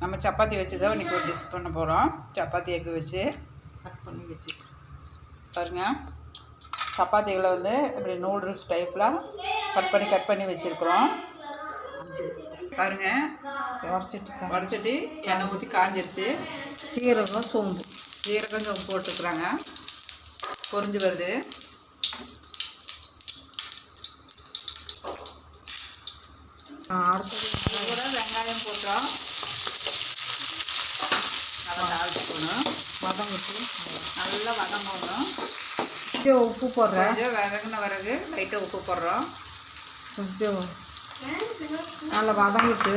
நம்ம சப்பாத்தி வச்சு தான் இன்றைக்கி ஒரு டிஷ் பண்ண போகிறோம் சப்பாத்தி எக்கு வச்சு. கட் பண்ணி வச்சுக்கிறேன் பாருங்க. சப்பாத்திகளை வந்து இப்படி நூடுல்ஸ் டைப்பில் கட் பண்ணி கட் பண்ணி வச்சுருக்குறோம். அஞ்சு பாருங்க. உடச்சிட்டு வடச்சட்டி எண்ணெய் ஊற்றி காஞ்சிருச்சு. சீரகம் சோம்பு. ஜீரகம் சோம்பு போட்டுக்கிறாங்க. பொரிஞ்சு வருது. அடுத்தது இது கூட வெங்காயம் போட்டோம் நல்லா தாளிச்சுக்கணும் வதங்கிட்டு நல்லா வதங்கணும் கொஞ்சம் உப்பு போடுறேன் கொஞ்சம் விறகுன விறகு லைட்டாக உப்பு போடுறோம். கொஞ்சம். நல்லா வதங்கிட்டு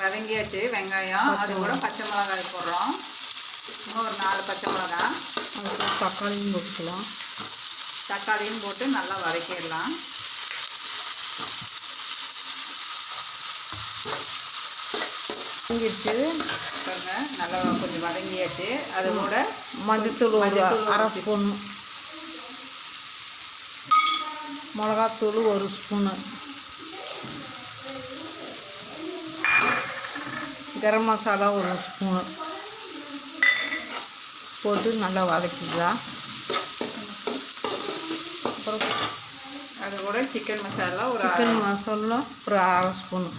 வதங்கியாச்சு வெங்காயம். அது கூட பச்சை மிளகாய் போடுறோம். இன்னும் ஒரு நாலு பச்சை மிளகாய். அதுக்கு தக்காளியும் போட்டுக்கலாம். தக்காளியும் போட்டு நல்லா வதக்கிடலாம். வதங்கிட்டு பாருங்க நல்லா கொஞ்சம் வதங்கியாச்சு. அது கூட மஞ்சத்தூள் ஒரு மஞ்சத்தூள் அரை ஸ்பூன். மிளகாத்தூள் ஒரு ஸ்பூனு. கரம் மசாலா ஒரு ஸ்பூனு. போட்டு நல்லா வதக்கிக்கலாம். அப்புறம் அது கூட சிக்கன் மசாலா ஒரு சிக்கன் மசாலா ஒரு அரை ஸ்பூனு.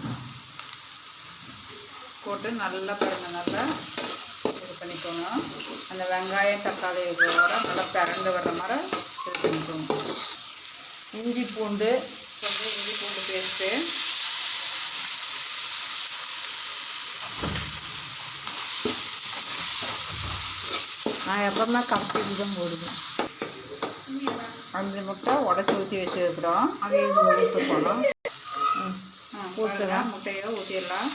போட்டு நல்லா பாருங்க நல்லா இது பண்ணிக்கோங்க. அந்த வெங்காயம் தக்காளி இருக்கிறதோட நல்லா பிறண்டு வர்ற மாதிரி இது பண்ணிக்கோங்க. இஞ்சி பூண்டு கொஞ்சம் இஞ்சி பூண்டு பேஸ்ட்டு நான் எப்பவுமே கரைச்சி தான் போடுவேன். அஞ்சு முட்டை உடச்சி ஊற்றி வச்சுருக்குறோம். அதே இது ஊற்ற போகலாம் ஊற்றுலாம் முட்டையை ஊற்றிடலாம்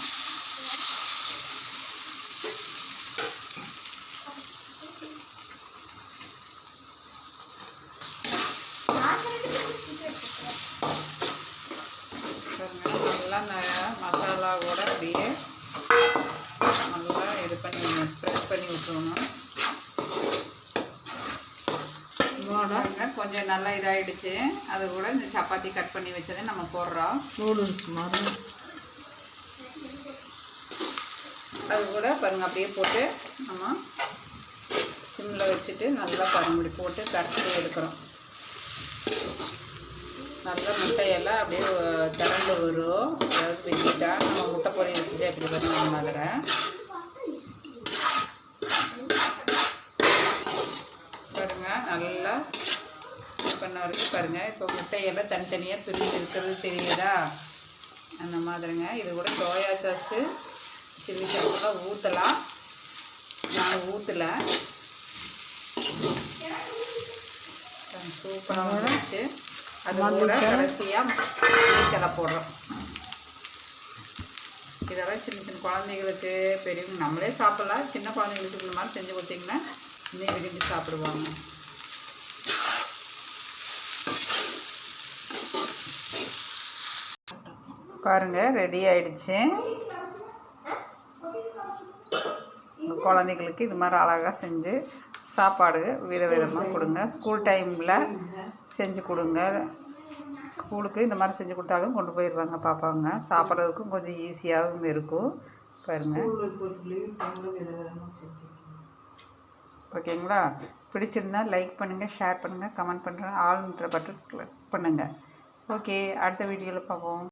நல்லா ந- மசாலா கூட அப்படியே நல்லா இது பண்ணி ஸ்ப்ரெட் பண்ணி விட்டுருணும் பாருங்க, கொஞ்சம் நல்லா இதாயிடுச்சு. அது கூட இந்த சப்பாத்தி கட் பண்ணி வச்சதை நம்ம போடுறோம். நூடுல்ஸ் மாதிரி. அது கூட பாருங்க அப்படியே போட்டு நம்ம சிம்மில் வச்சுட்டு நல்லா பரமுடி போட்டு கரைச்சி எடுக்கிறோம். நல்லா முட்டையெல்லாம் அப்படியே திரண்டு வரும் அதாவது வெட்டிட்டா நம்ம முட்டை பொரியல் செஞ்சு அப்படி பண்ணி மாதிரி. பாருங்க நல்லா பண்ண வரைக்கும் பாருங்க. இப்போ முட்டையெல்லாம் தனித்தனியாக பிரிஞ்சு இருக்கிறது தெரியுதா? அந்த மாதிரிங்க. இது கூட சோயா சாஸு சில்லி சாஸ்லாம் ஊற்றலாம் நான் ஊற்றலை சூப்பராக வந்துச்சு அது கூட கடைசியாக மல்லித்தலை போடுறோம். இதெல்லாம் சின்ன சின்ன குழந்தைங்களுக்கு பெரியவங்க நம்மளே சாப்பிடலாம். சின்ன குழந்தைங்களுக்கு இந்த மாதிரி செஞ்சு கொடுத்தீங்கன்னா இன்னும் விரும்பி சாப்பிடுவாங்க. பாருங்க ரெடி ஆயிடுச்சு. குழந்தைங்களுக்கு இது மாதிரி அழகாக செஞ்சு சாப்பாடு விதவிதமாக கொடுங்க. ஸ்கூல் டைமில் செஞ்சு கொடுங்க. ஸ்கூலுக்கு இந்த மாதிரி செஞ்சு கொடுத்தாலும் கொண்டு போயிடுவாங்க பார்ப்பாங்க சாப்பிட்றதுக்கும் கொஞ்சம் ஈஸியாகவும் இருக்கும். பாருங்கள் ஓகேங்களா? பிடிச்சிருந்தா லைக் பண்ணுங்கள் ஷேர் பண்ணுங்கள் கமெண்ட் பண்ணுறேன் ஆளுன்ற பட்டன் கிளிக் பண்ணுங்கள் ஓகே அடுத்த வீடியோவில் பார்ப்போம்.